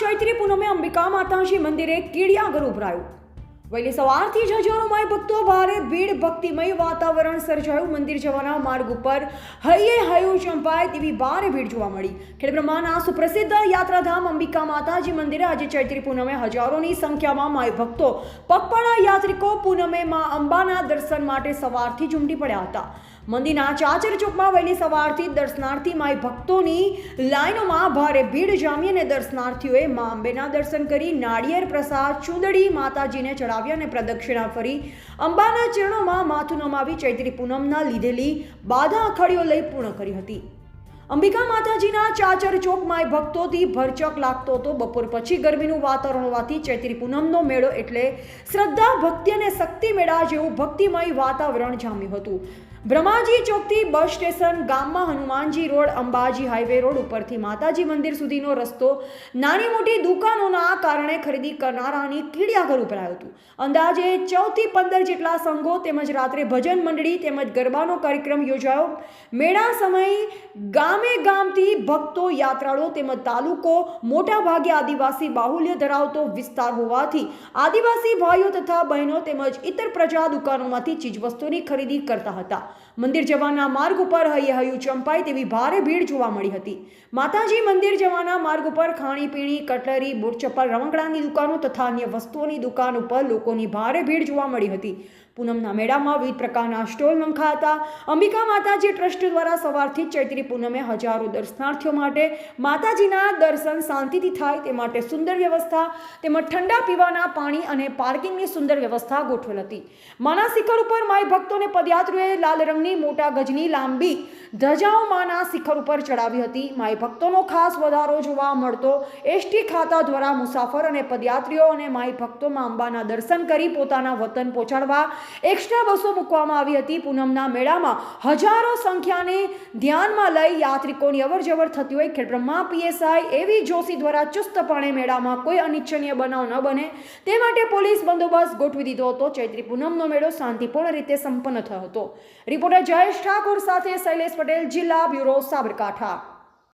ચૈત્રી પૂનમે અંબિકા માતાજી મંદિરે કીડિયાઘર ઉભરાયું. વહેલી સવારથી જ હજારો માય ભક્તો ભારે ભીડ ભક્તિમય વાતાવરણ સર્જાયું. મંદિર જવાના માર્ગ ઉપર હૈયે હૈયું ચંપાય તેવી ભારે ભીડ જોવા મળી. ખેડબ્રહ્માના સુપ્રસિદ્ધ યાત્રાધામ અંબિકા માતાજી મંદિરે આજે ચૈત્રી પૂનમે હજારોની સંખ્યામાં માય ભક્તો પગપાળા યાત્રિકો પૂનમે માં અંબાના દર્શન માટે સવારથી ઝૂમટી પડ્યા હતા. મંદિરના ચાચર ચોકમાં વહેલી સવારથી દર્શનાર્થી માય ભક્તોની લાઈનોમાં ભારે ભીડ જામી અને દર્શનાર્થીઓએ મા અંબેના દર્શન કરી નાળિયેર પ્રસાદ, ચૂંદડી માતાજીને ચડાવ્યા અને પ્રદક્ષિણા ફરી. અંબાના ચરણોમાં માથું નમાવી ચૈત્રી પૂનમના લીધેલી બાધા અખાડીઓ લઈ પૂર્ણ કરી હતી. અંબિકા માતાજીના ચાચર ચોકમાં ભક્તોથી ભરચક લાગતો હતો. બપોર પછી ગરમીનું વાતાવરણ હોવાથી ચૈત્રી પૂનમનો મેળો એટલે શ્રદ્ધા, ભક્તિ અને શક્તિ મેળા જેવું ભક્તિમય વાતાવરણ જામ્યું હતું. બ્રહ્માજી ચોકથી બસ સ્ટેશન ગામમાં Hanuman ji road, Ambaji highway road ઉપરથી માતાજી મંદિર સુધીનો રસ્તો નાની મોટી દુકાનોના કારણે ખરીદી કરનારાની કીડિયાઘર ઉભરાયું હતું. અંદાજે ચૌદથી પંદર જેટલા સંઘો તેમજ રાત્રે ભજન મંડળી તેમજ ગરબાનો કાર્યક્રમ યોજાયો. મેળા સમયે ગામે ગામથી ભક્તો, યાત્રાળુઓ તેમજ તાલુકો મોટા ભાગે આદિવાસી બાહુલ્ય ધરાવતો વિસ્તાર હોવાથી આદિવાસી ભાઈઓ તથા બહેનો તેમજ ઇતર પ્રજા દુકાનોમાંથી ચીજવસ્તુની ખરીદી કરતા હતા. મંદિર જવાના માર્ગ ઉપર હૈયે હૈયું ચંપાય તેવી ભારે ભીડ જોવા મળી હતી. માતાજી મંદિર જવાના માર્ગ ઉપર ખાણીપીણી કટલરી, બૂટ ચપ્પલ, રમકડાની દુકાનો તથા અન્ય વસ્તુઓની દુકાન ઉપર લોકોની ભારે ભીડ જોવા મળી હતી. પૂનમના મેળામાં વિવિધ પ્રકારના સ્ટોલ નંખા હતા અંબિકા માતાજી ટ્રસ્ટ દ્વારા સવારથી ચૈત્રી પૂનમે હજારો દર્શનાર્થીઓ માટે માતાજીના દર્શન શાંતિથી થાય તે માટે સુંદર વ્યવસ્થા, તેમજ ઠંડા પીવાના પાણી અને પાર્કિંગની સુંદર વ્યવસ્થા ગોઠવેલ હતી. માના શિખર ઉપર માય ભક્તોને પદયાત્રીઓએ લાલ રંગની મોટા ગજની લાંબી ધજાઓ માના શિખર ઉપર ચડાવી હતી. માય ભક્તોનો ખાસ વધારો જોવા મળતો એસટી ખાતા દ્વારા મુસાફર અને પદયાત્રીઓ અને માય ભક્તોમાં અંબાના દર્શન કરી પોતાના વતન પહોંચાડવા એક્સ્ટ્રા બસો મૂકવામાં આવી હતી. પૂનમના મેળામાં હજારો સંખ્યાને ધ્યાનમાં લઈ યાત્રિકોની અવરજવર થતી હોય. ખેડબ્રહ્મા, પીએસઆઈ, એવી જોશી દ્વારા ચુસ્તપણે મેળામાં કોઈ અનિચ્છનીય બનાવ ન બને. તે માટે પોલીસ બંદોબસ્ત ગોઠવી દીધો હતો. ચૈત્રી પૂનમનો મેળો શાંતિપૂર્ણ રીતે સંપન્ન થયો હતો. રિપોર્ટર જયેશ ઠાકોર સાથે શૈલેષ પટેલ, જિલ્લા બ્યુરો સાબરકાંઠા.